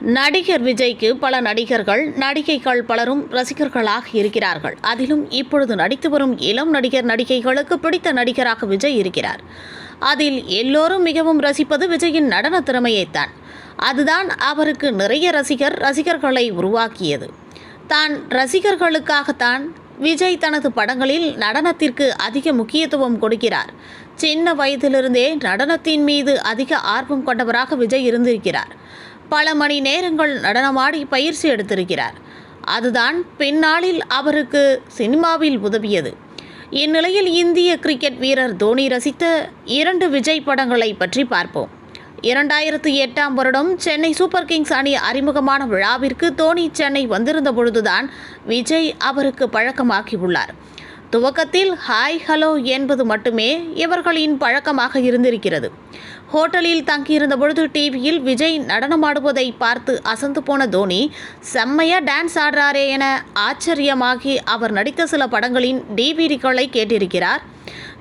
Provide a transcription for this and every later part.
நடிகர் விஜய்க்கு பல நடிகர்கள் நடிகைகள் பலரும் ரசிகர்களாக இருக்கிறார்கள். அதிலும் இப்பொழுது நடித்து வரும் இளம் நடிகர் நடிகைகளுக்கு பிடித்த நடிகராக விஜய் இருக்கிறார். அதில் எல்லோரும் மிகவும் ரசிப்பது விஜயின் நடன திறமையைத்தான். அதுதான் அவருக்கு நிறைய ரசிகர் ரசிகர்களை உருவாக்கியது. தான் ரசிகர்களுக்காகத்தான் விஜய் தனது படங்களில் நடனத்திற்கு அதிக முக்கியத்துவம் கொடுக்கிறார். சின்ன வயதிலிருந்தே நடனத்தின் மீது அதிக ஆர்வம் கொண்டவராக விஜய் இருந்திருக்கிறார். பல மணி நேரங்கள் நடனமாடி பயிற்சி எடுத்திருக்கிறார். அதுதான் பின்னாளில் அவருக்கு சினிமாவில் உதவியது. இந்நிலையில் இந்திய கிரிக்கெட் வீரர் தோனி ரசித்த இரண்டு விஜய் படங்களை பற்றி பார்ப்போம். இரண்டாயிரத்தி எட்டாம் வருடம் சென்னை சூப்பர் கிங்ஸ் அணி அறிமுகமான விழாவிற்கு தோனி சென்னை வந்திருந்த பொழுதுதான் விஜய் அவருக்கு பழக்கமாக்கியுள்ளார். துவக்கத்தில் ஹாய் ஹலோ என்பது மட்டுமே இவர்களின் பழக்கமாக இருந்திருக்கிறது. ஹோட்டலில் தங்கியிருந்த பொழுது டிவியில் விஜய் நடனமாடுவதை பார்த்து அசந்து போன தோனி செம்மையா டான்ஸ் ஆடுறாரே என ஆச்சரியமாகி அவர் நடித்த சில படங்களின் டிவிடிகளை கேட்டிருக்கிறார்.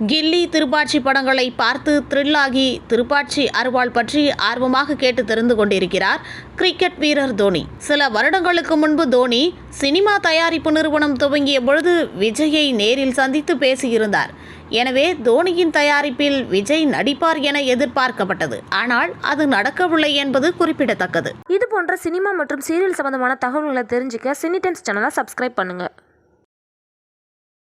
கில்லி திருப்பாச்சி படங்களை பார்த்து த்ரில்லாகி திருப்பாச்சி அருவாள் பற்றி ஆர்வமாக கேட்டு தெரிந்து கொண்டிருக்கிறார் கிரிக்கெட் வீரர் தோனி. சில வருடங்களுக்கு முன்பு தோனி சினிமா தயாரிப்பு நிறுவனம் துவங்கிய பொழுது விஜயை நேரில் சந்தித்து பேசியிருந்தார். எனவே தோனியின் தயாரிப்பில் விஜய் நடிப்பார் என எதிர்பார்க்கப்பட்டது. ஆனால் அது நடக்கவில்லை என்பது குறிப்பிடத்தக்கது. இது போன்ற சினிமா மற்றும் சீரியல் சம்பந்தமான தகவல்களை தெரிஞ்சுக்க சினிடென்ஸ் சேனலை சப்ஸ்கிரைப் பண்ணுங்கள்